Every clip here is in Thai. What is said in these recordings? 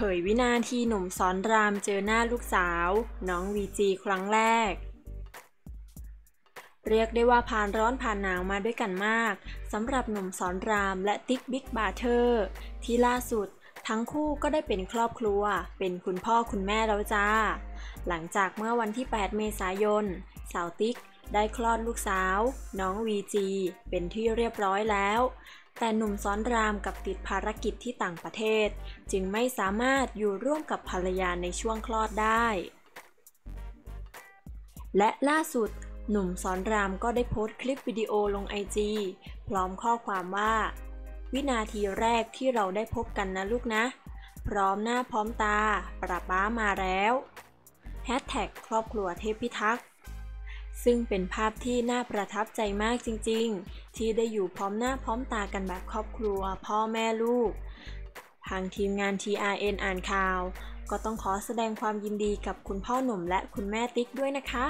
ผยวินาทีหนุ่มสอนรามเจอหน้าลูกสาว น้องวีจีครั้งแรก เรียกได้ว่าผ่านร้อนผ่านหนาวมาด้วยกันมากสำหรับหนุ่มสอนรามและติ๊กบิ๊กบาเทอร์ที่ล่าสุดทั้งคู่ก็ได้เป็นครอบครัว เป็นคุณพ่อคุณแม่แล้วจ้า หลังจากเมื่อวันที่ 8 เมษายน สาวติ๊กได้คลอดลูกสาว น้องวีจีเป็นที่เรียบร้อยแล้ว แต่หนุ่มซ้อนรามกับติดภารกิจที่ต่างประเทศ จึงไม่สามารถอยู่ร่วมกับภรรยาในช่วงคลอดได้ และล่าสุด หนุ่มสอนรามก็ได้โพสต์คลิปวิดีโอลงไอจีพร้อมข้อความว่า วินาทีแรกที่เราได้พบกันนะลูกนะ พร้อมหน้าพร้อมตา ปราป้ามาแล้วแฮชแท็กครอบครัวเทพพิทักษ์ ซึ่งเป็นภาพที่น่าประทับใจมากจริงๆ ที่ได้อยู่พร้อมหน้าพร้อมตากันแบบครอบครัว พ่อแม่ลูก ทางทีมงาน TRN อ่านข่าว ก็ต้องขอแสดงความยินดีกับคุณพ่อหนุ่มและคุณแม่ติ๊กด้วยนะคะ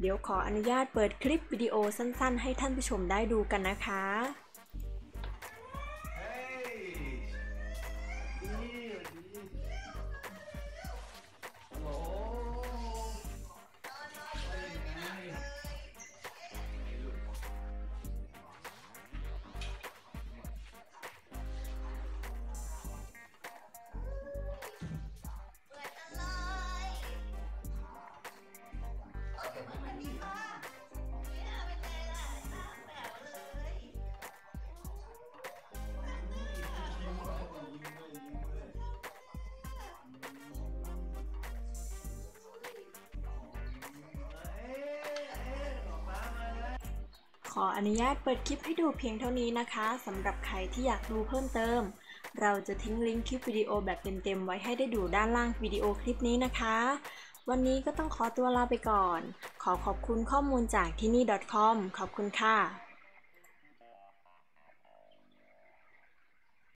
เดี๋ยวขออนุญาตเปิดคลิปวิดีโอสั้นๆ ให้ท่านผู้ชมได้ดูกันนะคะ ออนุญาตเปิดคลิปให้ดูเพียงเท่านี้นะคะสำหรับใครที่อยากดูเพิ่มเติม เราจะทิ้งลิงก์คลิปวิดีโอแบบเต็มๆไว้ให้ได้ดูด้านล่างวิดีโอคลิปนี้นะคะ วันนี้ก็ต้องขอตัวลาไปก่อน ขอขอบคุณข้อมูลจากที่นี่ .com ขอบคุณค่ะ